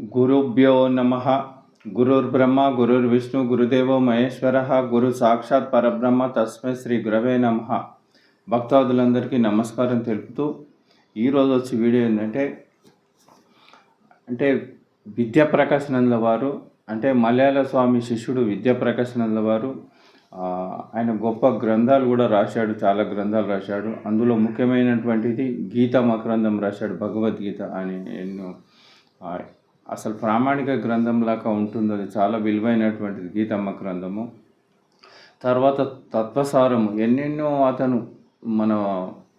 గురుభ్యో నమ. గురుర్బ్రహ్మ గురుర్విష్ణు గురుదేవో మహేశ్వర. గురు సాక్షాత్ పరబ్రహ్మ తస్మై శ్రీ గురవే నమ. భక్తాదులందరికీ నమస్కారం తెలుపుతూ ఈరోజు వచ్చి వీడియో ఏంటంటే అంటే విద్యాప్రకాశనంద వారు అంటే మలయాళ స్వామి శిష్యుడు విద్యాప్రకాశనంద వారు ఆయన గొప్ప గ్రంథాలు కూడా రాశాడు చాలా గ్రంథాలు రాశాడు. అందులో ముఖ్యమైనటువంటిది గీతా మకరంధం రాశాడు భగవద్గీత అని ఎన్నో అసలు ప్రామాణిక గ్రంథం లాగా ఉంటుంది అది చాలా విలువైనటువంటిది గీతమ్మ గ్రంథము. తర్వాత తత్వసారము. ఎన్నెన్నో అతను మన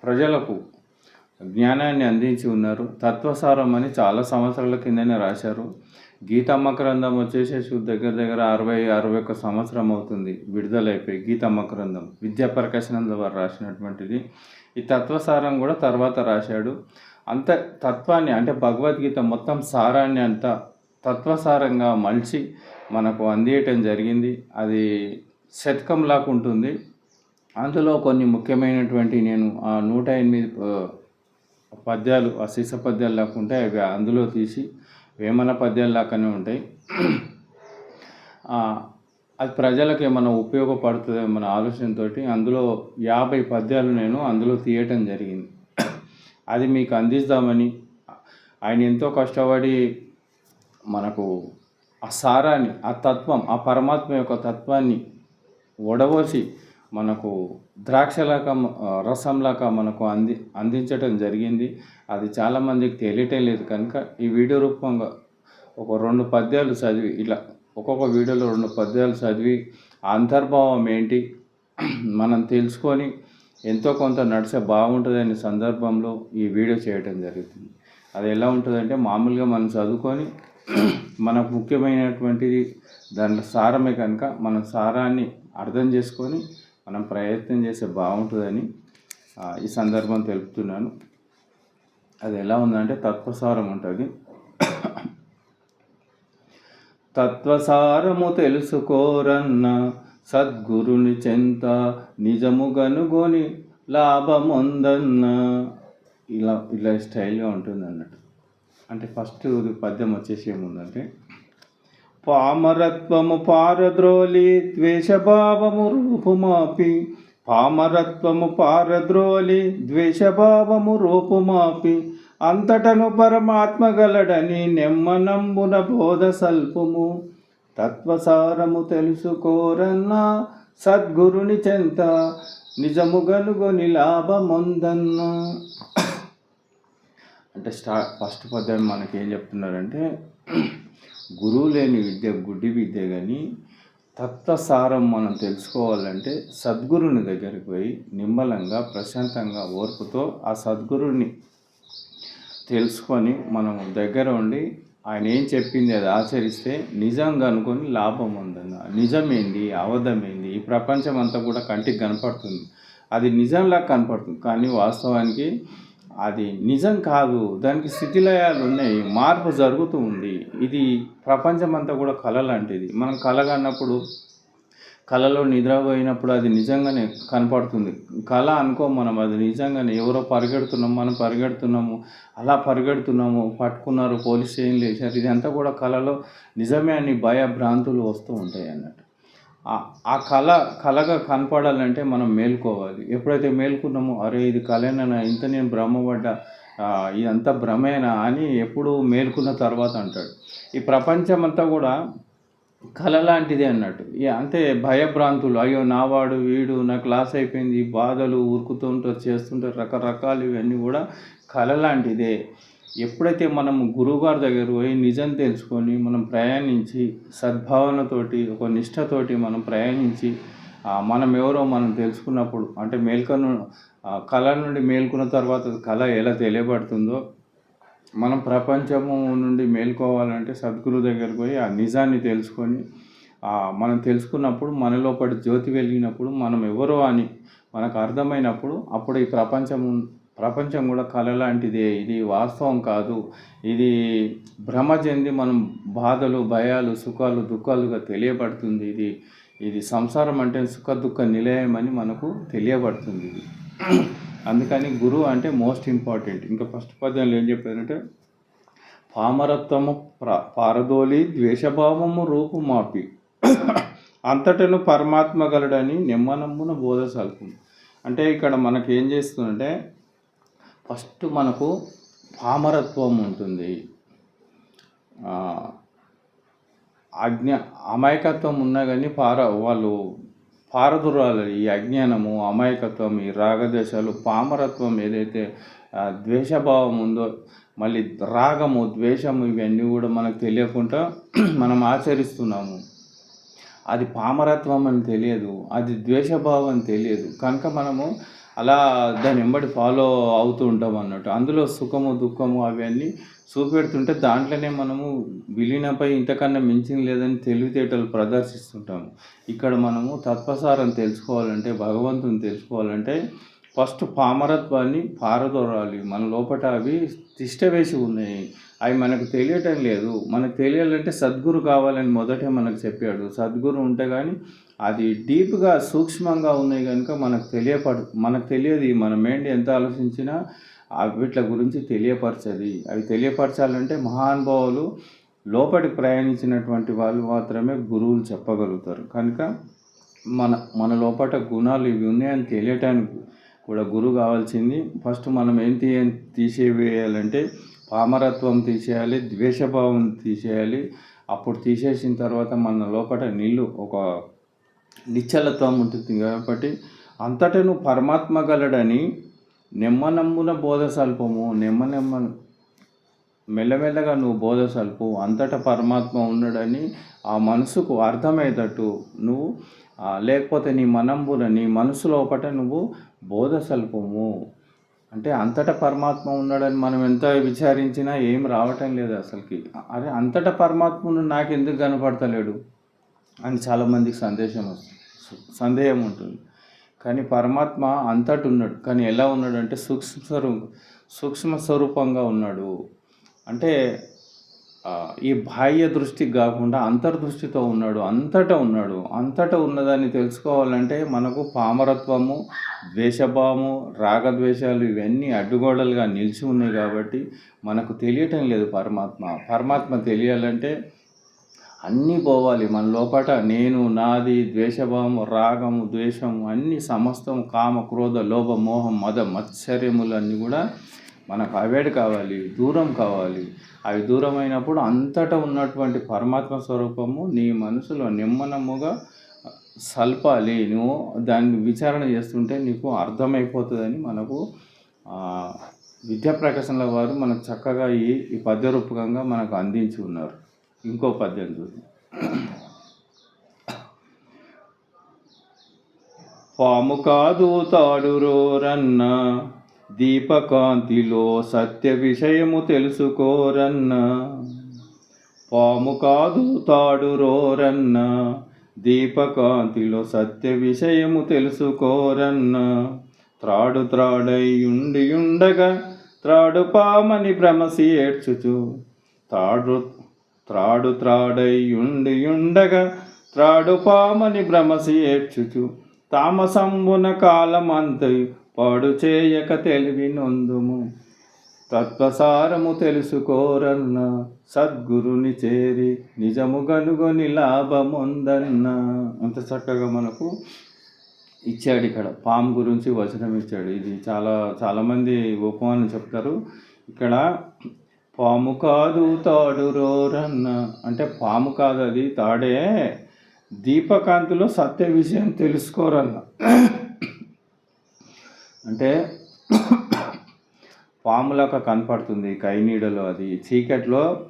ప్రజలకు జ్ఞానాన్ని అందించి ఉన్నారు. తత్వసారం అని చాలా సంవత్సరాల కిందనే రాశారు. గీతమ్మ గ్రంథం వచ్చేసేసి దగ్గర దగ్గర అరవై అరవై ఒక్క సంవత్సరం అవుతుంది విడుదలైపోయి గీతమ్మ గ్రంథం. విద్యాప్రకాశనంద వారు రాసినటువంటిది. ఈ తత్వసారం కూడా తర్వాత రాశాడు. అంత తత్వాన్ని అంటే భగవద్గీత మొత్తం సారాన్ని అంతా తత్వసారంగా మలిచి మనకు అందియటం జరిగింది. అది శతకంలాగా ఉంటుంది. అందులో కొన్ని ముఖ్యమైనటువంటి నేను ఆ నూట ఎనిమిది పద్యాలు ఆ సీస పద్యాలు లాగా ఉంటాయి. అవి అందులో తీసి వేమన పద్యాలు లాగానే ఉంటాయి. అది ప్రజలకు ఏమైనా ఉపయోగపడుతుంది మన ఆలోచనతోటి అందులో యాభై పద్యాలు నేను అందులో తీయటం జరిగింది. అది మీకు అందిస్తామని. ఆయన ఎంతో కష్టపడి మనకు ఆ సారాన్ని ఆ తత్వం ఆ పరమాత్మ యొక్క తత్వాన్ని వడవోసి మనకు ద్రాక్షలాగా రసంలాగా మనకు అంది అందించటం జరిగింది. అది చాలామందికి తెలియటం లేదు. కనుక ఈ వీడియో రూపంగా ఒక రెండు పద్యాలు చదివి ఇలా ఒక్కొక్క వీడియోలో రెండు పద్యాలు చదివి ఆ అంతర్భావం ఏంటి? మనం తెలుసుకొని ఎంతో కొంత నడిచే బాగుంటుందనే సందర్భంలో ఈ వీడియో చేయటం జరుగుతుంది. అది ఎలా ఉంటుందంటే మామూలుగా మనం చదువుకొని మనకు ముఖ్యమైనటువంటిది దాంట్లో సారమే కనుక మనం సారాన్ని అర్థం చేసుకొని మనం ప్రయత్నం చేస్తే బాగుంటుందని ఈ సందర్భం తెలుపుతున్నాను. అది ఎలా ఉందంటే తత్వసారం ఉంటుంది. తత్వసారము తెలుసుకోరన్న సద్గురుని చెంత నిజము గనుగొని లాభమొందన్న. ఇలా ఇలా స్టైల్గా ఉంటుంది అన్నట్టు అంటే ఫస్ట్ పద్యం వచ్చేసి ఏముందంటే పామరత్వము పారద్రోలి ద్వేషభావము రూపుమాపి. పామరత్వము పారద్రోలి ద్వేషభావము రూపుమాపి. అంతటను పరమాత్మ గలడని నెమ్మనంబున బోధ సల్పము. తత్వసారము తెలుసుకోరన్నా సద్గురుని చెంత నిజము గనుగొని లాభమొందన్నా. అంటే స్టా ఫస్ట్ పద్యం మనకి ఏం చెప్తున్నారంటే గురువు లేని విద్య గుడ్డి విద్య కానీ తత్వసారం మనం తెలుసుకోవాలంటే సద్గురుని దగ్గరికి పోయి నిమ్మలంగా ప్రశాంతంగా ఓర్పుతో ఆ సద్గురుని తెలుసుకొని మనం దగ్గర ఉండి ఆయన ఏం చెప్పింది అది ఆచరిస్తే నిజంగా అనుకొని లాభం ఉందన్న నిజమేంది? అబద్ధమేంది? ఈ ప్రపంచం అంతా కూడా కంటికి కనపడుతుంది. అది నిజంలా కనపడుతుంది. కానీ వాస్తవానికి అది నిజం కాదు. దానికి స్థితిలయాలు ఉన్నాయి. మార్పు జరుగుతూ ఉంది. ఇది ప్రపంచం అంతా కూడా కళ లాంటిది. మనం కలగన్నప్పుడు కళలో నిద్రపోయినప్పుడు అది నిజంగానే కనపడుతుంది. కళ అనుకో మనం అది నిజంగానే ఎవరో పరిగెడుతున్నాం మనం పరిగెడుతున్నాము అలా పరిగెడుతున్నాము పట్టుకున్నారు పోలీస్ ఏం లేచారు ఇదంతా కూడా కళలో నిజమే అని భయ భ్రాంతులు వస్తూ ఉంటాయి అన్నట్టు. ఆ- కళ కళగా కనపడాలంటే మనం మేల్కోవాలి. ఎప్పుడైతే మేల్కున్నామో అరే ఇది కళేనా ఇంత నేను భ్రమపడ్డా ఇదంతా భ్రమేనా అని ఎప్పుడు మేల్కున్న తర్వాత అంటాడు. ఈ ప్రపంచం అంతా కూడా కళ లాంటిదే అన్నట్టు. అంటే అంతే భయభ్రాంతులు. అయ్యో నావాడు వీడు నాకు లాస్ అయిపోయింది బాధలు ఉరుకుతుంటారు చేస్తుంటారు రకరకాలు ఇవన్నీ కూడా కళ లాంటిదే ఎప్పుడైతే మనం గురువుగారి దగ్గర పోయి నిజం తెలుసుకొని మనం ప్రయాణించి సద్భావనతోటి ఒక నిష్ఠతోటి మనం ప్రయాణించి మనం ఎవరో మనం తెలుసుకున్నప్పుడు అంటే మేల్కొను కళ నుండి మేల్కొన్న తర్వాత కళ ఎలా తెలియబడుతుందో మనం ప్రపంచము నుండి మేల్కోవాలంటే సద్గురు దగ్గరికి పోయి ఆ నిజాన్ని తెలుసుకొని మనం తెలుసుకున్నప్పుడు మనలో పడి జ్యోతి వెలిగినప్పుడు మనం ఎవరో అని మనకు అర్థమైనప్పుడు అప్పుడు ఈ ప్రపంచం ప్రపంచం కూడా కళ లాంటిదే. ఇది వాస్తవం కాదు. ఇది భ్రమ చెంది మనం బాధలు భయాలు సుఖాలు దుఃఖాలుగా తెలియబడుతుంది. ఇది ఇది సంసారం అంటే సుఖ దుఃఖ నిలయం అని మనకు తెలియబడుతుంది. ఇది అందుకని గురువు అంటే మోస్ట్ ఇంపార్టెంట్. ఇంకా ఫస్ట్ పద్యంలో ఏం చెప్పారంటే పామరత్వము ప్ర పారదోలి ద్వేషభావము రూపుమాపి. అంతటను పరమాత్మ గలడని నిమ్మనమ్మున బోధ సల్పు అంటే ఇక్కడ మనకి ఏం చేస్తుందంటే ఫస్ట్ మనకు పామరత్వం ఉంటుంది. అజ్ఞ అమాయకత్వం ఉన్నా కానీ పార వాళ్ళు పారదురాలు ఈ అజ్ఞానము అమాయకత్వం ఈ రాగదేశాలు పామరత్వం ఏదైతే ద్వేషభావం ఉందో మళ్ళీ రాగము ద్వేషము ఇవన్నీ కూడా మనకు తెలియకుండా మనం ఆచరిస్తున్నాము. అది పామరత్వం అని తెలియదు అది ద్వేషభావం అని తెలియదు. కనుక మనము అలా దాని వెంబడి ఫాలో అవుతూ ఉంటాం అన్నట్టు. అందులో సుఖము దుఃఖము అవన్నీ చూపెడుతుంటే దాంట్లోనే మనము విలీనపై ఇంతకన్నా మించింది లేదని తెలివితేటలు ప్రదర్శిస్తుంటాము. ఇక్కడ మనము తత్వసారం తెలుసుకోవాలంటే భగవంతుని తెలుసుకోవాలంటే ఫస్ట్ పామరత్వాన్ని పారదోరాలి మన లోపల అవి తిష్టవేసి ఉన్నాయి. అవి మనకు తెలియటం లేదు. మనకు తెలియాలంటే సద్గురు కావాలని మొదటే మనకు చెప్పాడు. సద్గురు ఉంటే కానీ అది డీప్గా సూక్ష్మంగా ఉన్నాయి కనుక మనకు తెలియపడు మనకు తెలియదు మన మైండ్ ఎంత ఆలోచించినా వీటి గురించి తెలియపరచది. అవి తెలియపరచాలంటే మహానుభావులు లోపలికి ప్రయాణించినటువంటి వాళ్ళు మాత్రమే గురువులు చెప్పగలుగుతారు. కనుక మన మన లోపల గుణాలు ఇవి ఉన్నాయని తెలియటానికి కూడా గురువు కావాల్సింది. ఫస్ట్ మనం ఏం తీయ తీసేవేయాలంటే పామరత్వం తీసేయాలి ద్వేషభావం తీసేయాలి. అప్పుడు తీసేసిన తర్వాత మన లోపల నీళ్ళు ఒక నిశ్చలత్వం ఉంటుంది కాబట్టి అంతటను పరమాత్మ గలడని నెమ్మనమ్మున బోధ సల్పము నెమ్మ నెమ్మ మెల్లమెల్లగా నువ్వు బోధ సల్పు అంతటా పరమాత్మ ఉన్నాడని ఆ మనసుకు అర్థమయ్యేటట్టు నువ్వు లేకపోతే నీ మనంబున నీ మనసు లోపల నువ్వు బోధ సల్పము అంటే అంతటా పరమాత్మ ఉన్నాడని మనం ఎంత విచారించినా ఏం రావటం లేదు అసలుకి. అరే అంతటా పరమాత్మను నాకు ఎందుకు కనపడతలేడు అని చాలామందికి సందేశం వస్తుంది. సందేహం ఉంటుంది. కానీ పరమాత్మ అంతటి ఉన్నాడు. కానీ ఎలా ఉన్నాడు అంటే సూక్ష్మ స్వరూ సూక్ష్మ స్వరూపంగా ఉన్నాడు. అంటే ఈ బాహ్య దృష్టికి కాకుండా అంతర్దృష్టితో ఉన్నాడు అంతటా ఉన్నాడు. అంతటా ఉన్నదాన్ని తెలుసుకోవాలంటే మనకు పామరత్వము ద్వేషభావము రాగద్వేషాలు ఇవన్నీ అడ్డుగోడలుగా నిలిచి ఉన్నాయి కాబట్టి మనకు తెలియటం లేదు పరమాత్మ. పరమాత్మ తెలియాలంటే అన్నీ పోవాలి. మన లోపట నేను నాది ద్వేషభావము రాగము ద్వేషము అన్ని సమస్తం కామ క్రోధ లోభ మోహం మద మత్సర్యములన్నీ కూడా మనకు అవేడ్ కావాలి దూరం కావాలి. అవి దూరమైనప్పుడు అంతటా ఉన్నటువంటి పరమాత్మ స్వరూపము నీ మనసులో నిమ్మనముగా సల్పాలి. నువ్వు దాన్ని విచారణ చేస్తుంటే నీకు అర్థమైపోతుందని మనకు విద్యాప్రకాశంల విద్యా వారు మనకు చక్కగా ఈ ఈ పద్య రూపకంగా మనకు అందించి ఉన్నారు. ఇంకో పద్యం చూద్దాం. పాము కాదు తాడు రోరన్నా. దీపకాంతిలో సత్య విషయము తెలుసుకోరన్న. పాము కాదు తాడు రోరన్న దీపకాంతిలో సత్య విషయము తెలుసుకోరన్న. త్రాడు త్రాడై ఉండి ఉండగా త్రాడు పామని భ్రమసి ఏడ్చుచు. త్రాడు త్రాడు త్రాడై ఉండి ఉండగా త్రాడు పామని భ్రమసి ఏడ్చుచు. తామసంబున కాలమంతయు పాడు చేయక తెలివి నొందుము తత్వసారము తెలుసుకోరన్న సద్గురుని చేరి నిజము గనుగొని లాభముందన్న. అంత చక్కగా మనకు ఇచ్చాడు ఇక్కడ. పాము గురించి వచనం ఇచ్చాడు. ఇది చాలా చాలామంది ఉపమానం చెప్తారు. ఇక్కడ పాము కాదు తాడు రోరన్న. అంటే పాము కాదు అది తాడే. దీపకాంతిలో సత్య విషయం తెలుసుకోరన్న. అంటే పాములాగా కనపడుతుంది కైనీడలో అది. చీకట్లో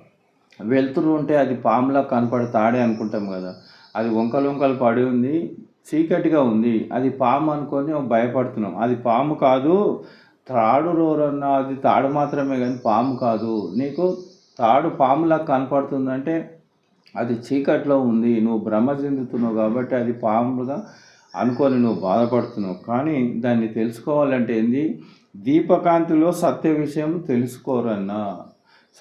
వెలుతురు ఉంటే అది పాములా కనపడి తాడే అనుకుంటాం కదా. అది వంకలు వంకలు పడి ఉంది చీకటిగా ఉంది. అది పాము అనుకొని భయపడుతున్నాం. అది పాము కాదు తాడు రోరన్న అది తాడు మాత్రమే కానీ పాము కాదు. నీకు తాడు పాములా కనపడుతుందంటే అది చీకట్లో ఉంది. నువ్వు భ్రమ చెందుతున్నావు కాబట్టి అది పాముగా అనుకొని నువ్వు బాధపడుతున్నావు. కానీ దాన్ని తెలుసుకోవాలంటే ఏంది? దీపకాంతిలో సత్య విషయం తెలుసుకోరన్నా.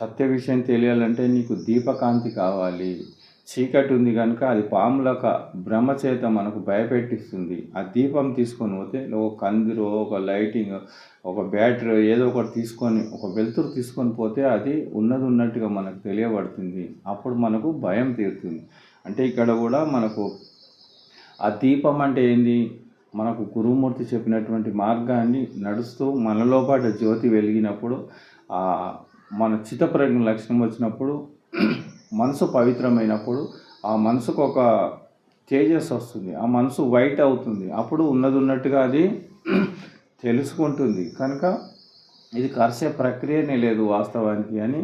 సత్య విషయం తెలియాలంటే నీకు దీపకాంతి కావాలి. చీకటి ఉంది కనుక అది పాములక బ్రహ్మచేత మనకు భయపెట్టిస్తుంది. ఆ దీపం తీసుకొని పోతే ఒక కందిరో ఒక లైటింగ్ ఒక బ్యాటరీ ఏదో ఒకటి తీసుకొని ఒక వెలుతురు తీసుకొని పోతే అది ఉన్నది ఉన్నట్టుగా మనకు తెలియబడుతుంది. అప్పుడు మనకు భయం తీరుతుంది. అంటే ఇక్కడ కూడా మనకు ఆ దీపం అంటే ఏంది? మనకు గురుమూర్తి చెప్పినటువంటి మార్గాన్ని నడుస్తూ మనలో పాటు జ్యోతి వెలిగినప్పుడు ఆ మన చిత్తప్రజ్ఞ లక్షణం వచ్చినప్పుడు మనసు పవిత్రమైనప్పుడు ఆ మనసుకు ఒక తేజస్ వస్తుంది ఆ మనసు వైట్ అవుతుంది. అప్పుడు ఉన్నది ఉన్నట్టుగా అది తెలుసుకుంటుంది. కనుక ఇది కరిసే ప్రక్రియనే లేదు వాస్తవానికి అని.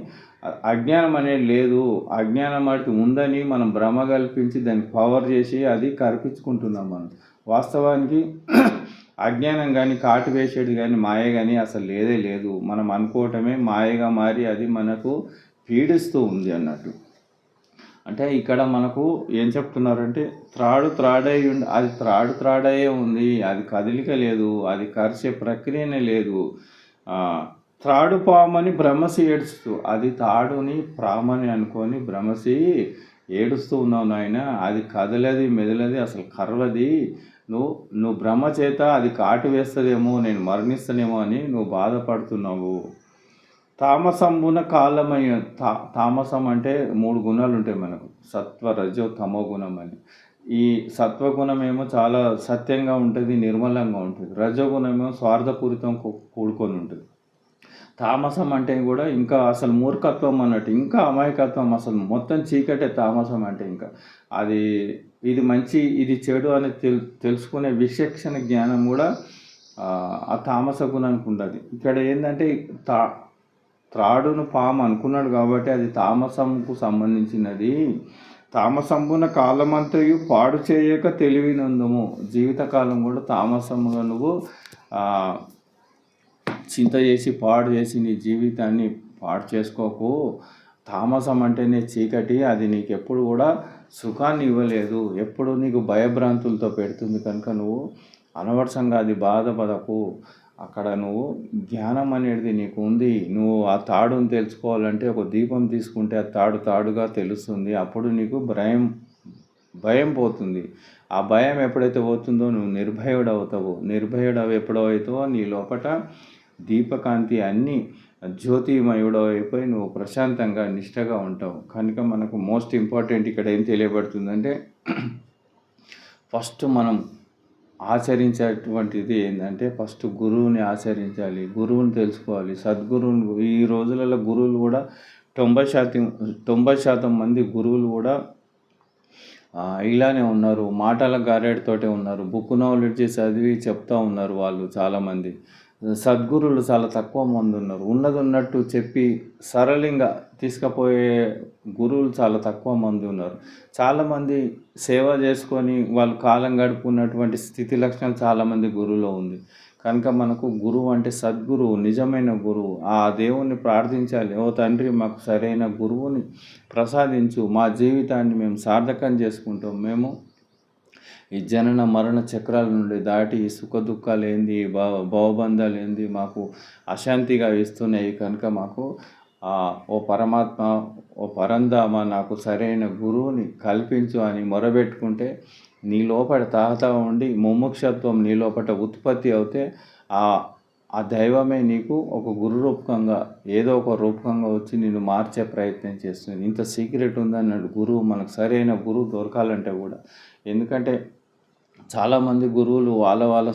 అజ్ఞానం అనేది లేదు. అజ్ఞానం వాటికి ఉందని మనం భ్రమ కల్పించి దాన్ని పవర్ చేసి అది కరిపించుకుంటున్నాం మనం. వాస్తవానికి అజ్ఞానం కానీ కాటు వేసేది కానీ మాయ కానీ అసలు లేదే లేదు. మనం అనుకోవటమే మాయగా మారి అది మనకు పీడిస్తూ ఉంది అన్నట్టు. అంటే ఇక్కడ మనకు ఏం చెప్తున్నారంటే త్రాడు త్రాడై ఉండి అది త్రాడు త్రాడయ్యే ఉంది. అది కదలిక లేదు. అది కరిచే ప్రక్రియనే లేదు. త్రాడు పామని భ్రమసి ఏడుస్తూ అది తాడుని ప్రామని అనుకొని భ్రమసి ఏడుస్తూ ఉన్నావు నాయన అది కదలది మెదలది అసలు కర్వది నువ్వు నువ్వు భ్రమ చేత అది కాటు వేస్తుందేమో నేను మరణిస్తానేమో అని నువ్వు బాధపడుతున్నావు. తామసంబున కాలమయ్య తా తామసం అంటే మూడు గుణాలు ఉంటాయి మనకు. సత్వ రజో తమో గుణం అని. ఈ సత్వగుణం ఏమో చాలా సత్యంగా ఉంటుంది నిర్మలంగా ఉంటుంది. రజగుణమేమో స్వార్థపూరితం కూడుకొని ఉంటుంది. తామసం అంటే కూడా ఇంకా అసలు మూర్ఖత్వం అన్నట్టు ఇంకా అమాయకత్వం అసలు మొత్తం చీకటే తామసం అంటే ఇంకా. అది ఇది మంచి ఇది చెడు అని తెలు తెలుసుకునే విశేషణ జ్ఞానం కూడా ఆ, ఆ తామస గుణానికి ఉండదు. ఇక్కడ ఏంటంటే తా త్రాడును పాము అనుకున్నాడు కాబట్టి అది తామసంకు సంబంధించినది. తామసంబున కాలమంతయు పాడు చేయక తెలివినందుము. జీవితకాలం కూడా తామసముగా నువ్వు చింత చేసి పాడు చేసి నీ జీవితాన్ని పాడు చేసుకోకు. తామసం అంటేనే చీకటి అది నీకు ఎప్పుడు కూడా సుఖాన్ని ఇవ్వలేదు. ఎప్పుడు నీకు భయభ్రాంతులతో పెడుతుంది కనుక నువ్వు అనవసరంగా అది బాధపడకు. అక్కడ నువ్వు జ్ఞానం అనేది నీకు ఉంది. నువ్వు ఆ తాడుని తెలుసుకోవాలంటే ఒక దీపం తీసుకుంటే ఆ తాడు తాడుగా తెలుస్తుంది. అప్పుడు నీకు భయం భయం పోతుంది. ఆ భయం ఎప్పుడైతే పోతుందో నువ్వు నిర్భయుడు అవుతావు నిర్భయుడు ఎప్పుడో అవుతావో నీ లోపట దీపకాంతి అన్నీ జ్యోతిమయుడు అయిపోయి నువ్వు ప్రశాంతంగా నిష్టగా ఉంటావు. కనుక మనకు మోస్ట్ ఇంపార్టెంట్ ఇక్కడ ఏం తెలియబడుతుందంటే ఫస్ట్ మనం ఆచరించేటువంటిది ఏంటంటే ఫస్ట్ గురువుని ఆచరించాలి గురువుని తెలుసుకోవాలి. సద్గురువుని ఈ రోజులలో గురువులు కూడా తొంభై శాతం తొంభై శాతం మంది గురువులు కూడా ఇలానే ఉన్నారు. మాటల గారేడుతోటే ఉన్నారు. బుక్ నాలెడ్జ్ చదివి చెప్తా ఉన్నారు వాళ్ళు చాలామంది. సద్గురులు చాలా తక్కువ మంది ఉన్నారు. ఉన్నది ఉన్నట్టు చెప్పి సరళంగా తీసుకుపోయే గురువులు చాలా తక్కువ మంది ఉన్నారు. చాలామంది సేవ చేసుకొని వాళ్ళు కాలం గడుపుకున్నటువంటి స్థితి లక్షణాలు చాలామంది గురువులో ఉంది. కనుక మనకు గురువు అంటే సద్గురువు నిజమైన గురువు. ఆ దేవుణ్ణి ప్రార్థించాలి. ఓ తండ్రి మాకు సరైన గురువుని ప్రసాదించు. మా జీవితాన్ని మేము సార్థకం చేసుకుంటాం. మేము ఈ జనన మరణ చక్రాల నుండి దాటి ఈ సుఖ దుఃఖాలు ఏంది భావబంధాలు ఏంది మాకు అశాంతిగా ఇస్తున్నాయి కనుక మాకు ఆ, ఓ పరమాత్మ ఓ పరంధామ నాకు సరైన గురువుని కల్పించు అని మొరబెట్టుకుంటే నీ లోపల తాహత ఉండి ముముక్షత్వం నీ లోపల ఉత్పత్తి అవుతే ఆ ఆ దైవమే నీకు ఒక గురు రూపకంగా ఏదో ఒక రూపకంగా వచ్చి నిన్ను మార్చే ప్రయత్నం చేస్తుంది. ఇంత సీక్రెట్ ఉందన్నాడు గురువు. మనకు సరైన గురువు దొరకాలంటే కూడా. ఎందుకంటే చాలామంది గురువులు వాళ్ళ వాళ్ళ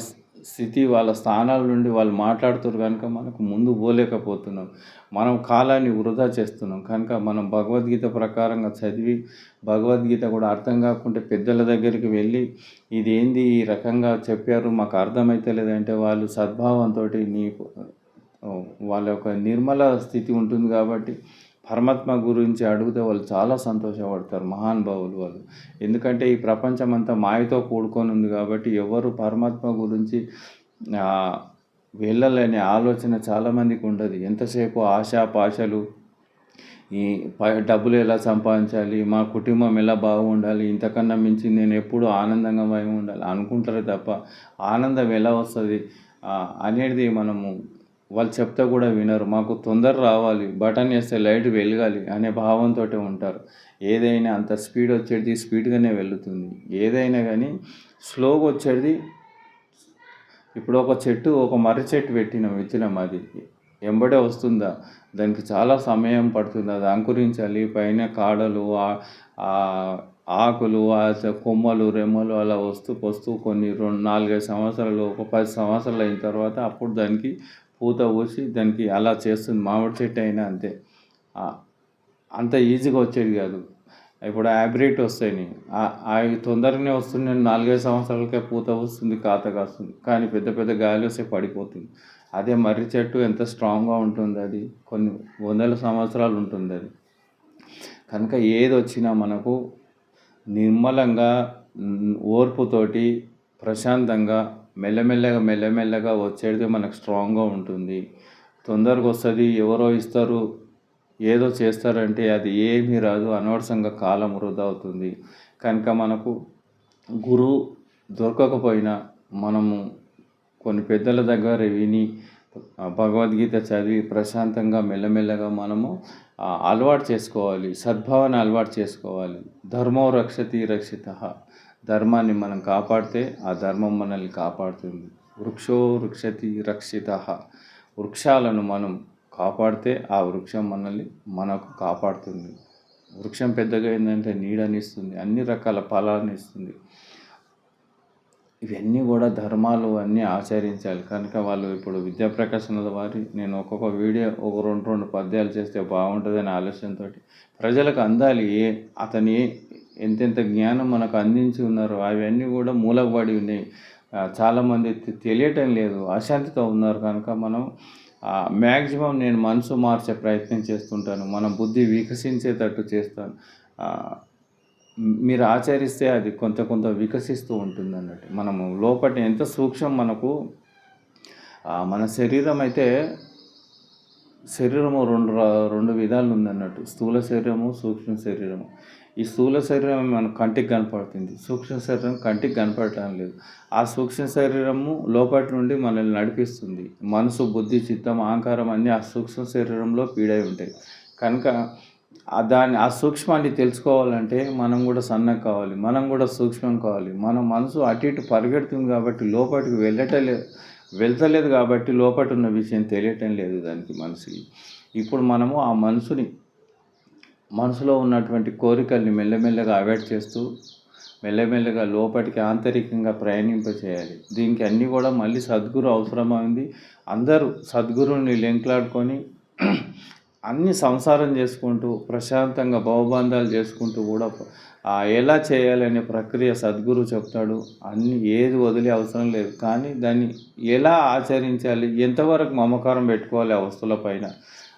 స్థితి వాళ్ళ స్థానాల నుండి వాళ్ళు మాట్లాడుతారు కనుక మనకు ముందు పోలేకపోతున్నాం. మనం కాలాన్ని వృధా చేస్తున్నాం. కనుక మనం భగవద్గీత ప్రకారంగా చదివి భగవద్గీత కూడా అర్థం కాకుంటే పెద్దల దగ్గరికి వెళ్ళి ఇది ఏంది ఈ రకంగా చెప్పారు మాకు అర్థమైతే లేదంటే వాళ్ళు సద్భావంతో నీ వాళ్ళ యొక్క నిర్మల స్థితి ఉంటుంది కాబట్టి పరమాత్మ గురించి అడిగితే వాళ్ళు చాలా సంతోషపడతారు మహానుభావులు వాళ్ళు. ఎందుకంటే ఈ ప్రపంచం అంతా మాయతో కూడుకొని ఉంది కాబట్టి ఎవరు పరమాత్మ గురించి ఆ, వెళ్ళాలనే ఆలోచన చాలామందికి ఉండదు. ఎంతసేపు ఆశ పాశలు ఈ ప- డబ్బులు ఎలా సంపాదించాలి మా కుటుంబం ఎలా బాగుండాలి ఇంతకన్నా మించి నేను ఎప్పుడు ఆనందంగా భయం ఉండాలి అనుకుంటారు తప్ప ఆనందం ఎలా వస్తుంది అనేది మనము వాళ్ళు చెప్తే కూడా వినరు. మాకు తొందర రావాలి. బటన్ వేస్తే లైట్ వెలగాలి అనే భావంతో ఉంటారు. ఏదైనా అంత స్పీడ్ వచ్చేది స్పీడ్గానే వెళుతుంది. ఏదైనా కానీ స్లోగా వచ్చేది ఇప్పుడు ఒక చెట్టు ఒక మర్రి చెట్టు పెట్టినాం విత్తనం అది. ఎంబడే వస్తుందా? దానికి చాలా సమయం పడుతుంది. అది అంకురించాలి. పైన కాడలు ఆకులు కొమ్మలు రెమ్మలు అలా వస్తూ వస్తూ కొన్ని రెండు నాలుగైదు సంవత్సరాలు ఒక పది సంవత్సరాలు అయిన తర్వాత అప్పుడు దానికి పూత పోసి దానికి అలా చేస్తుంది. మామిడి చెట్టు అయినా అంతే. అంత ఈజీగా వచ్చేది కాదు. ఇప్పుడు హైబ్రిడ్ వస్తాయి అవి తొందరగానే వస్తుంది నాలుగైదు సంవత్సరాలకే పూత వస్తుంది కాత కాస్తుంది. కానీ పెద్ద పెద్ద గాలి వస్తే పడిపోతుంది. అదే మర్రి చెట్టు ఎంత స్ట్రాంగ్గా ఉంటుంది అది. కొన్ని వందల సంవత్సరాలు ఉంటుంది అది. కనుక ఏది వచ్చినా మనకు నిర్మలంగా ఓర్పుతోటి ప్రశాంతంగా మెల్లమెల్లగా మెల్లమెల్లగా వచ్చేది మనకు స్ట్రాంగ్గా ఉంటుంది. తొందరగా వస్తుంది ఎవరో ఇస్తారు ఏదో చేస్తారంటే అది ఏమీ రాదు అనవసరంగా కాలం వృధా అవుతుంది. కనుక మనకు గురువు దొరకకపోయినా మనము కొన్ని పెద్దల దగ్గర విని భగవద్గీత చదివి ప్రశాంతంగా మెల్లమెల్లగా మనము అలవాటు చేసుకోవాలి. సద్భావన అలవాటు చేసుకోవాలి. ధర్మో రక్షతి రక్షిత. ధర్మాన్ని మనం కాపాడితే ఆ ధర్మం మనల్ని కాపాడుతుంది. వృక్షో వృక్షతి రక్షిత. వృక్షాలను మనం కాపాడితే ఆ వృక్షం మనల్ని మనకు కాపాడుతుంది. వృక్షం పెద్దగా ఏంటంటే నీడనిస్తుంది అన్ని రకాల ఫలాన్ని ఇస్తుంది. ఇవన్నీ కూడా ధర్మాలు అన్నీ ఆచరించాలి. కనుక వాళ్ళు ఇప్పుడు విద్యాప్రకాశనల వారి నేను ఒక్కొక్క వీడియో ఒక రెండు రెండు పద్యాలు చేస్తే బాగుంటుందనే ఆలోచనతో ప్రజలకు అందాలి ఏ అతని ఏ- ఎంతెంత జ్ఞానం మనకు అందించి ఉన్నారో అవన్నీ కూడా మూలకబడి ఉన్నాయి. చాలామంది తె- తెలియటం లేదు. అశాంతితో ఉన్నారు కనుక మనం మ్యాక్సిమం నేను మనసు మార్చే ప్రయత్నం చేస్తుంటాను. మన బుద్ధి వికసించేటట్టు చేస్తాను. మీరు ఆచరిస్తే అది కొంత కొంత వికసిస్తూ ఉంటుంది అన్నట్టు. మనము లోపల ఎంత సూక్ష్మం మనకు మన శరీరం అయితే శరీరము రెండు రెండు విధాలు ఉందన్నట్టు. స్థూల శరీరము సూక్ష్మ శరీరము. ఈ స్థూల శరీరం మన కంటికి కనపడుతుంది. సూక్ష్మ శరీరం కంటికి కనపడటం లేదు. ఆ సూక్ష్మ శరీరము లోపటి నుండి మనల్ని నడిపిస్తుంది. మనసు బుద్ధి చిత్తం అహంకారం అన్నీ ఆ సూక్ష్మ శరీరంలో పీడై ఉంటాయి. కనుక దాన్ని ఆ సూక్ష్మాన్ని తెలుసుకోవాలంటే మనం కూడా సన్నగా కావాలి. మనం కూడా సూక్ష్మం కావాలి. మన మనసు అటు ఇటు పరిగెడుతుంది కాబట్టి లోపలికి వెళ్ళటలేదు వెళ్తలేదు కాబట్టి లోపట ఉన్న విషయం తెలియటం లేదు దానికి మనసుకి ఇప్పుడు మనము ఆ మనసుని మనసులో ఉన్నటువంటి కోరికల్ని మెల్లమెల్లగా అవాయిడ్ చేస్తూ మెల్లమెల్లగా లోపలికి ఆంతరికంగా ప్రయాణింప చేయాలి దీనికి అన్నీ కూడా మళ్ళీ సద్గురు అవసరమైంది అందరూ సద్గురుని లెంకులాడుకొని అన్ని సంసారం చేసుకుంటూ ప్రశాంతంగా భవబంధాలు చేసుకుంటూ కూడా ఎలా చేయాలనే ప్రక్రియ సద్గురు చెప్తాడు. అన్ని ఏది వదిలే అవసరం లేదు. కానీ దాన్ని ఎలా ఆచరించాలి ఎంతవరకు మమకారం పెట్టుకోవాలి ఆ వస్తువుల పైన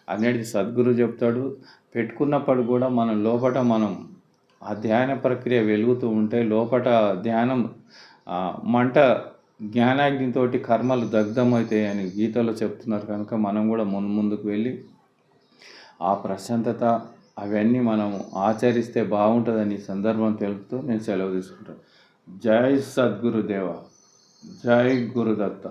అనేది సద్గురు చెప్తాడు. పెట్టుకున్నప్పుడు కూడా మనం లోపట మనం ఆ ధ్యాన ప్రక్రియ వెలుగుతూ ఉంటే లోపట ధ్యానం మంట జ్ఞానాగ్నితోటి కర్మలు దగ్ధమవుతాయి అని గీతలో చెప్తున్నారు కనుక మనం కూడా ముందు ముందుకు వెళ్ళి ఆ ప్రశాంతత అవన్నీ మనం ఆచరిస్తే బాగుంటుందని సందర్భం తెలుపుతూ నేను సెలవు తీసుకుంటాను. జై సద్గురుదేవ జై గురుదత్త.